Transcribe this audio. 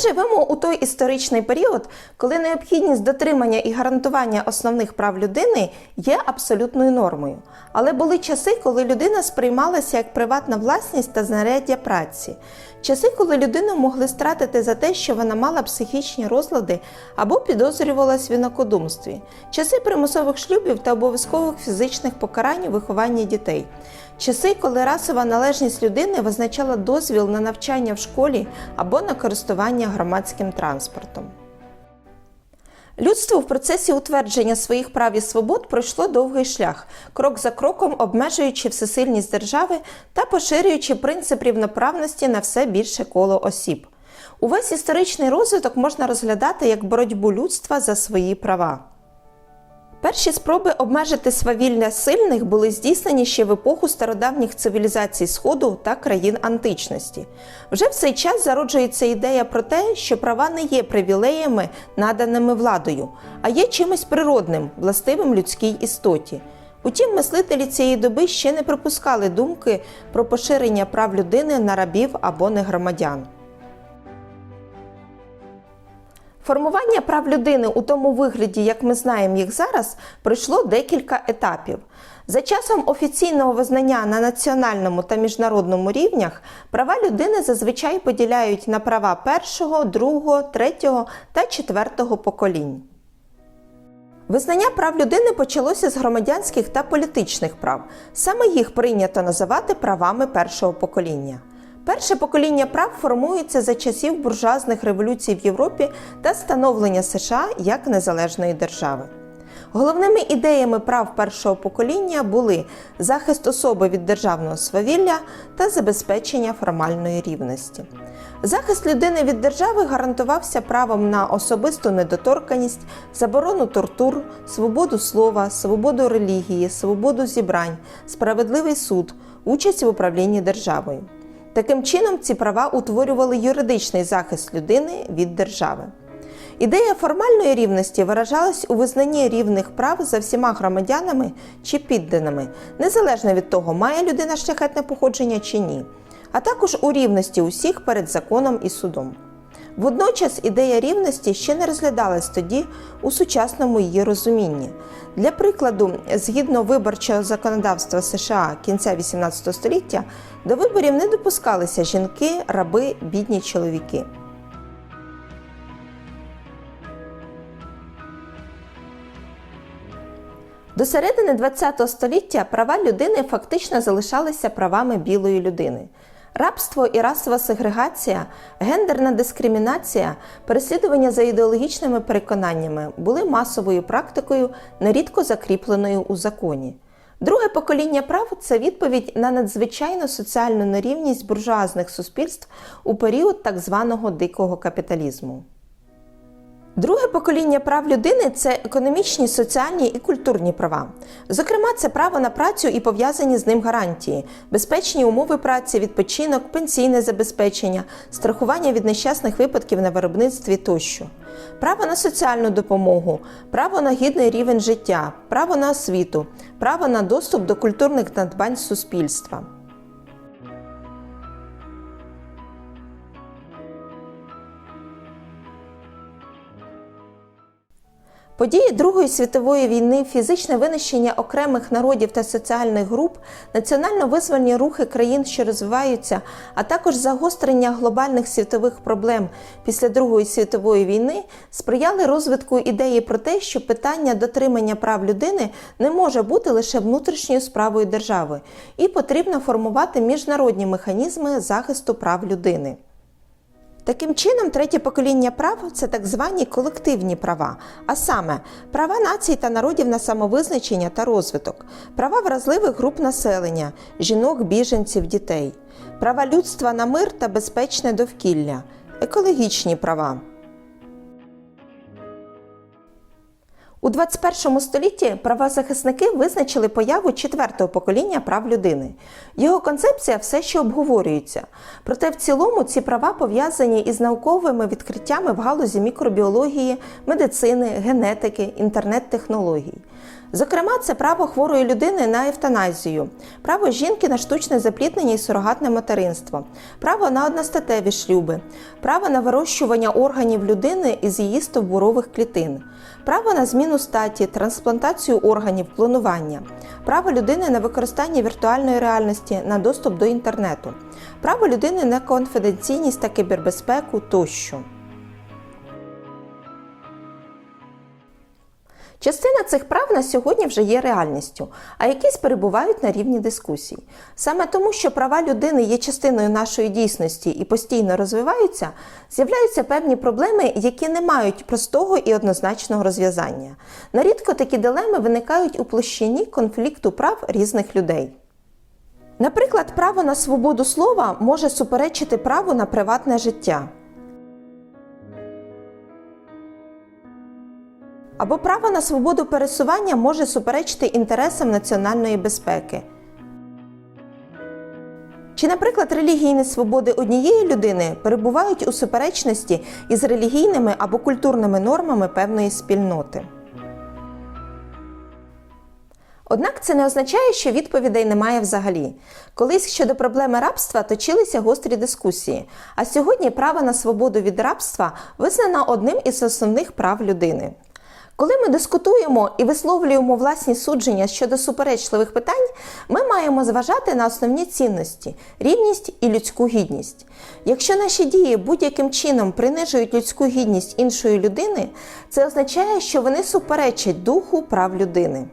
живемо у той історичний період, коли необхідність дотримання і гарантування основних прав людини є абсолютною нормою. Але були часи, коли людина сприймалася як приватна власність та знаряддя праці. Часи, коли людину могли стратити за те, що вона мала психічні розлади або підозрювалась в інакодумстві, часи примусових шлюбів та обов'язкових фізичних покарань у вихованні дітей. Часи, коли расова належність людини визначала дозвіл на навчання в школі або на користування громадським транспортом. Людство в процесі утвердження своїх прав і свобод пройшло довгий шлях, крок за кроком обмежуючи всесильність держави та поширюючи принцип рівноправності на все більше коло осіб. Увесь історичний розвиток можна розглядати як боротьбу людства за свої права. Перші спроби обмежити свавілля сильних були здійснені ще в епоху стародавніх цивілізацій Сходу та країн античності. Вже в цей час зароджується ідея про те, що права не є привілеями, наданими владою, а є чимось природним, властивим людській істоті. Утім, мислителі цієї доби ще не припускали думки про поширення прав людини на рабів або негромадян. Формування прав людини у тому вигляді, як ми знаємо їх зараз, пройшло декілька етапів. За часом офіційного визнання на національному та міжнародному рівнях права людини зазвичай поділяють на права першого, другого, третього та четвертого поколінь. Визнання прав людини почалося з громадянських та політичних прав. Саме їх прийнято називати правами першого покоління. Перше покоління прав формується за часів буржуазних революцій в Європі та становлення США як незалежної держави. Головними ідеями прав першого покоління були захист особи від державного свавілля та забезпечення формальної рівності. Захист людини від держави гарантувався правом на особисту недоторканість, заборону тортур, свободу слова, свободу релігії, свободу зібрань, справедливий суд, участь в управлінні державою. Таким чином, ці права утворювали юридичний захист людини від держави. Ідея формальної рівності виражалась у визнанні рівних прав за всіма громадянами чи підданими, незалежно від того, має людина шляхетне походження чи ні, а також у рівності усіх перед законом і судом. Водночас ідея рівності ще не розглядалась тоді у сучасному її розумінні. Для прикладу, згідно виборчого законодавства США кінця XVIII століття, до виборів не допускалися жінки, раби, бідні чоловіки. До середини ХХ століття права людини фактично залишалися правами білої людини. Рабство і расова сегрегація, гендерна дискримінація, переслідування за ідеологічними переконаннями були масовою практикою, нерідко закріпленою у законі. Друге покоління прав це відповідь на надзвичайну соціальну нерівність буржуазних суспільств у період так званого дикого капіталізму. Друге покоління прав людини це економічні, соціальні і культурні права. Зокрема, це право на працю і пов'язані з ним гарантії, безпечні умови праці, відпочинок, пенсійне забезпечення, страхування від нещасних випадків на виробництві тощо, право на соціальну допомогу, право на гідний рівень життя, право на освіту, право на доступ до культурних надбань суспільства. Події Другої світової війни, фізичне винищення окремих народів та соціальних груп, національно-визвольні рухи країн, що розвиваються, а також загострення глобальних світових проблем після Другої світової війни сприяли розвитку ідеї про те, що питання дотримання прав людини не може бути лише внутрішньою справою держави, і потрібно формувати міжнародні механізми захисту прав людини. Таким чином, третє покоління прав це так звані колективні права, а саме права націй та народів на самовизначення та розвиток, права вразливих груп населення, жінок, біженців, дітей, права людства на мир та безпечне довкілля, екологічні права. У 21 столітті правозахисники визначили появу четвертого покоління прав людини. Його концепція все ще обговорюється. Проте в цілому ці права пов'язані із науковими відкриттями в галузі мікробіології, медицини, генетики, інтернет-технологій. Зокрема, це право хворої людини на евтаназію, право жінки на штучне запліднення і сурогатне материнство, право на одностатеві шлюби, право на вирощування органів людини із її стовбурових клітин, право на зміну статі, трансплантацію органів, клонування, право людини на використання віртуальної реальності, на доступ до інтернету, право людини на конфіденційність та кібербезпеку тощо. Частина цих прав на сьогодні вже є реальністю, а якісь перебувають на рівні дискусій. Саме тому, що права людини є частиною нашої дійсності і постійно розвиваються, з'являються певні проблеми, які не мають простого і однозначного розв'язання. Нарідко такі дилеми виникають у площині конфлікту прав різних людей. Наприклад, право на свободу слова може суперечити праву на приватне життя. Або право на свободу пересування може суперечити інтересам національної безпеки. Чи, наприклад, релігійні свободи однієї людини перебувають у суперечності із релігійними або культурними нормами певної спільноти? Однак це не означає, що відповідей немає взагалі. Колись щодо проблеми рабства точилися гострі дискусії, а сьогодні право на свободу від рабства визнано одним із основних прав людини. Коли ми дискутуємо і висловлюємо власні судження щодо суперечливих питань, ми маємо зважати на основні цінності рівність і людську гідність. Якщо наші дії будь-яким чином принижують людську гідність іншої людини, це означає, що вони суперечать духу прав людини.